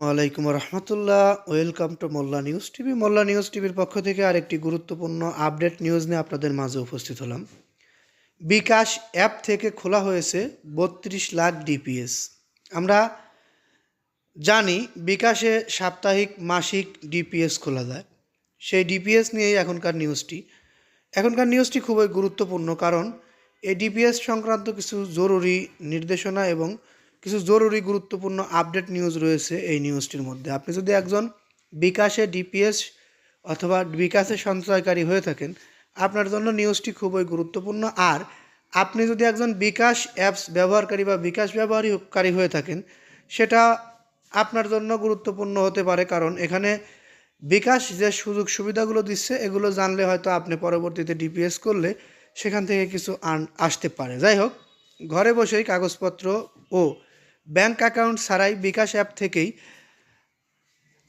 ওয়ালাইকুম রহমতুল্লাহ। Welcome to Molla news TV. Molla news টিভির পক্ষ থেকে আরেকটি গুরুত্বপূর্ণ আপডেট নিউজ নিয়ে আপনাদের মাঝে উপস্থিত হলাম। বিকাশ অ্যাপ থেকে খোলা হয়েছে বত্রিশ লাখ ডিপিএস। আমরা জানি বিকাশে সাপ্তাহিক, মাসিক ডিপিএস খোলা যায়। সেই ডিপিএস নিয়েই এখনকার নিউজটি। এখনকার নিউজটি খুবই গুরুত্বপূর্ণ কারণ এই ডিপিএস সংক্রান্ত কিছু জরুরি নির্দেশনা এবং কিছু জরুরি গুরুত্বপূর্ণ আপডেট নিউজ রয়েছে এই নিউজটির মধ্যে। আপনি যদি একজন বিকাশে ডিপিএস অথবা বিকাশে সঞ্চয়কারী হয়ে থাকেন, আপনার জন্য নিউজটি খুবই গুরুত্বপূর্ণ। আর আপনি যদি একজন বিকাশ অ্যাপস ব্যবহারকারী বা বিকাশ ব্যবহারকারী হয়ে থাকেন, সেটা আপনার জন্য গুরুত্বপূর্ণ হতে পারে কারণ এখানে বিকাশ যে সুযোগ সুবিধাগুলো দিচ্ছে, এগুলো জানলে হয়তো আপনি পরবর্তীতে ডিপিএস করলে সেখান থেকে কিছু আন আসতে পারে। যাই হোক, ঘরে বসেই কাগজপত্র ও ব্যাংক অ্যাকাউন্ট ছাড়াই বিকাশ অ্যাপ থেকেই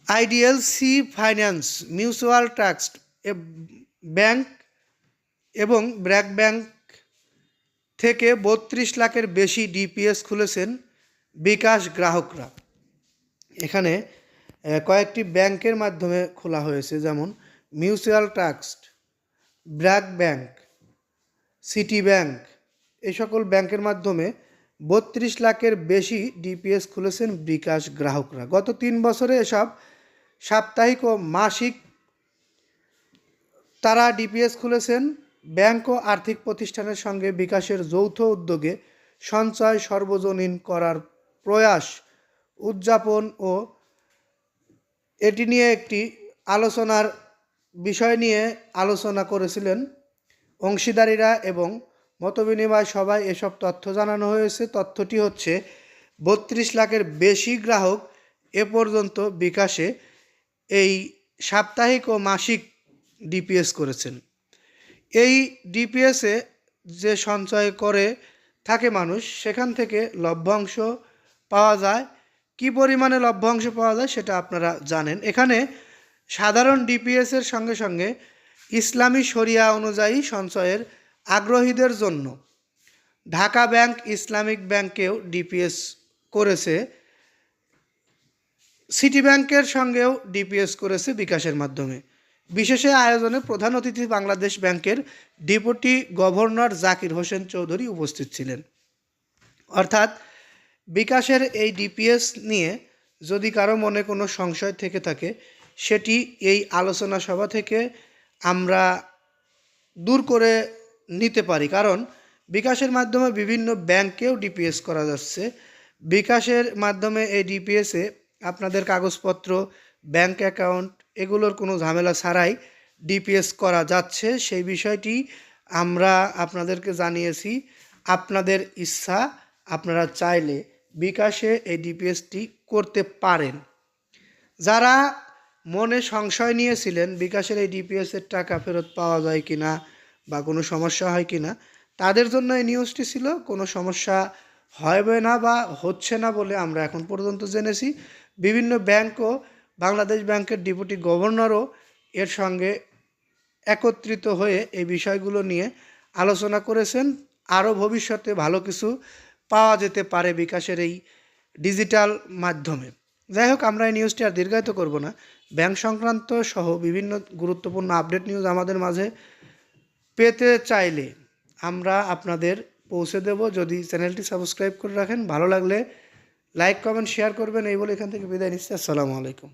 IDL C finance, mutual trust bank এবং ব্র্যাক ব্যাংক থেকে বত্রিশ লাখের বেশি ডিপিএস খুলেছেন বিকাশ গ্রাহকরা। এখানে কয়েকটি ব্যাংকের মাধ্যমে খোলা হয়েছে, যেমন mutual trust, BRAC bank, city bank এই সকল ব্যাংকের মাধ্যমে বত্রিশ লাখের বেশি ডিপিএস খুলেছেন বিকাশ গ্রাহকরা। গত তিন বছরে এসব সাপ্তাহিক ও মাসিক তারা ডিপিএস খুলেছেন। ব্যাংক ও আর্থিক প্রতিষ্ঠানের সঙ্গে বিকাশের যৌথ উদ্যোগে সঞ্চয় সর্বজনীন করার প্রয়াস, উদযাপন ও এটি নিয়ে একটি আলোচনার বিষয় নিয়ে আলোচনা করেছিলেন অংশীদারিরা এবং মতবিনিময় সভায় এসব তথ্য জানানো হয়েছে। তথ্যটি হচ্ছে, বত্রিশ লাখের বেশি গ্রাহক এ পর্যন্ত বিকাশে এই সাপ্তাহিক ও মাসিক ডিপিএস করেছেন। এই ডিপিএসে যে সঞ্চয় করে থাকে মানুষ, সেখান থেকে লভ্যাংশ পাওয়া যায়। কি পরিমাণে লভ্যাংশ পাওয়া যায় সেটা আপনারা জানেন। এখানে সাধারণ ডিপিএসের সঙ্গে সঙ্গে ইসলামী শরিয়া অনুযায়ী সঞ্চয়ের আগ্রহীদের জন্য। ঢাকা ব্যাংক, ইসলামিক ব্যাংকেও ডিপিএস করেছে। সিটি ব্যাংকের সঙ্গেও ডিপিএস করেছে বিকাশের মাধ্যমে। বিশেষে আয়োজনে প্রধান অতিথি বাংলাদেশ ব্যাংকের ডেপুটি গভর্নর জাকির হোসেন চৌধুরী উপস্থিত ছিলেন। অর্থাৎ বিকাশের এই ডিপিএস নিয়ে যদি কারও মনে কোনো সংশয় থেকে থাকে, সেটি এই আলোচনা সভা থেকে আমরা দূর করে নিতে পারি। কারণ বিকাশের মাধ্যমে বিভিন্ন ব্যাংকেও ডিপিএস করা যাচ্ছে। বিকাশের মাধ্যমে এই ডিপিএসে আপনাদের কাগজপত্র, ব্যাংক অ্যাকাউন্ট এগুলোর কোনো ঝামেলা ছাড়াই ডিপিএস করা যাচ্ছে। সেই বিষয়টি আমরা আপনাদেরকে জানিয়েছি। আপনাদের ইচ্ছা, আপনারা চাইলে বিকাশে এই ডিপিএসটি করতে পারেন। যারা মনে সংশয় নিয়েছিলেন বিকাশের এই ডিপিএসের টাকা ফেরত পাওয়া যায় কি না বা কোনো সমস্যা হয় কি না তাদের জন্য এই নিউজটি ছিল, কোনো সমস্যা হবে না বা হচ্ছে না বলে আমরা এখন পর্যন্ত জেনেছি। বিভিন্ন ব্যাংকও বাংলাদেশ ব্যাংকের ডেপুটি গভর্নরও এর সঙ্গে একত্রিত হয়ে এই বিষয়গুলো নিয়ে আলোচনা করেছেন। আরও ভবিষ্যতে ভালো কিছু পাওয়া যেতে পারে বিকাশের এই ডিজিটাল মাধ্যমে। যাই হোক, আমরা এই নিউজটি আর দীর্ঘায়িত করব না। ব্যাংক সংক্রান্ত সহ বিভিন্ন গুরুত্বপূর্ণ আপডেট নিউজ আমাদের মাঝে পেতে চাইলে আমরা আপনাদের পৌঁছে দেব। যদি চ্যানেলটি সাবস্ক্রাইব করে রাখেন, ভালো লাগলে লাইক, কমেন্ট, শেয়ার করবেন। এই বলে এখান থেকে বিদায় নিচ্ছি। আসসালামু আলাইকুম।